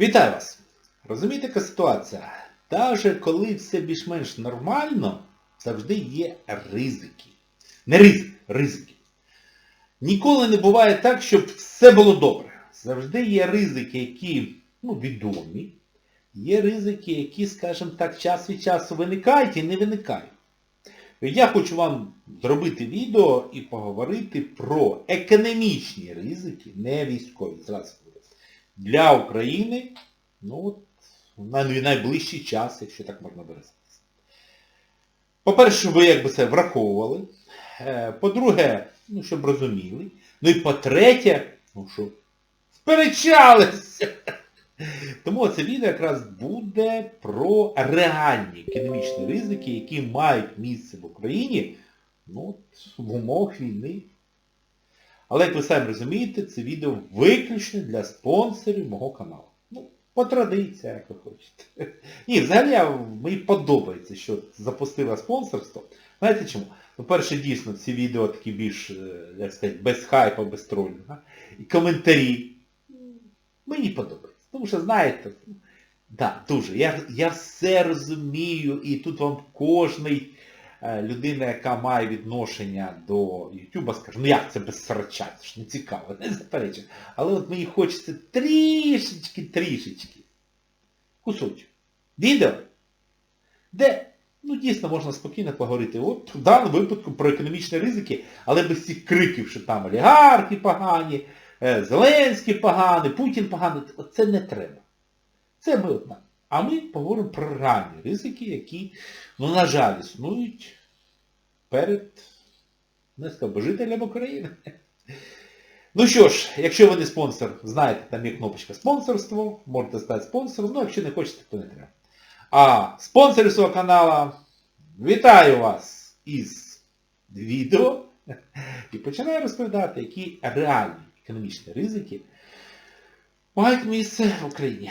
Вітаю вас! Розумієте, яка ситуація? Даже коли все більш-менш нормально, завжди є ризики. Не ризик, ризики. Ніколи не буває так, щоб все було добре. Завжди є ризики, які ну, відомі. Є ризики, які, скажімо так, час від часу виникають і не виникають. Я хочу вам зробити відео і поговорити про економічні ризики, не військові, зразу для України, ну на найближчий час, якщо так можна виразитися. По-перше, ви якби це враховували. Е, По-друге, ну, щоб розуміли. Ну і по-третє, ну що, сперечалися. Тому це відео якраз буде про реальні економічні ризики, які мають місце в Україні ну, в умовах війни. Але, як ви самі розумієте, це відео виключно для спонсорів мого каналу. Ну, по традиції, як ви хочете. Ні, взагалі мені подобається, що запустила спонсорство. Знаєте чому? По-перше, дійсно, ці відео такі більш, е, як сказати, без хайпа, без тролінга. І коментарі. Мені подобається. Тому що, знаєте, ну, да, дуже. Я, я все розумію, і тут вам кожний людина, яка має відношення до Ютуба, скаже, ну як це без срача, це ж не цікаво, не заперечую. Але от мені хочеться трішечки, трішечки. Кусочок. Відео, де, ну дійсно можна спокійно поговорити. От в даному випадку про економічні ризики, але без цих криків, що там олігархи погані, е, Зеленський поганий, Путін поганий. Це не треба. Це ми одна. А ми поговоримо про реальні ризики, які, ну, на жаль, існують перед, не би, жителям України. Ну що ж, якщо ви не спонсор, знаєте, там є кнопочка спонсорство, можете стати спонсором, ну якщо не хочете, то не треба. А спонсори свого каналу, вітаю вас із відео і починаю розповідати, які реальні економічні ризики мають місце в Україні.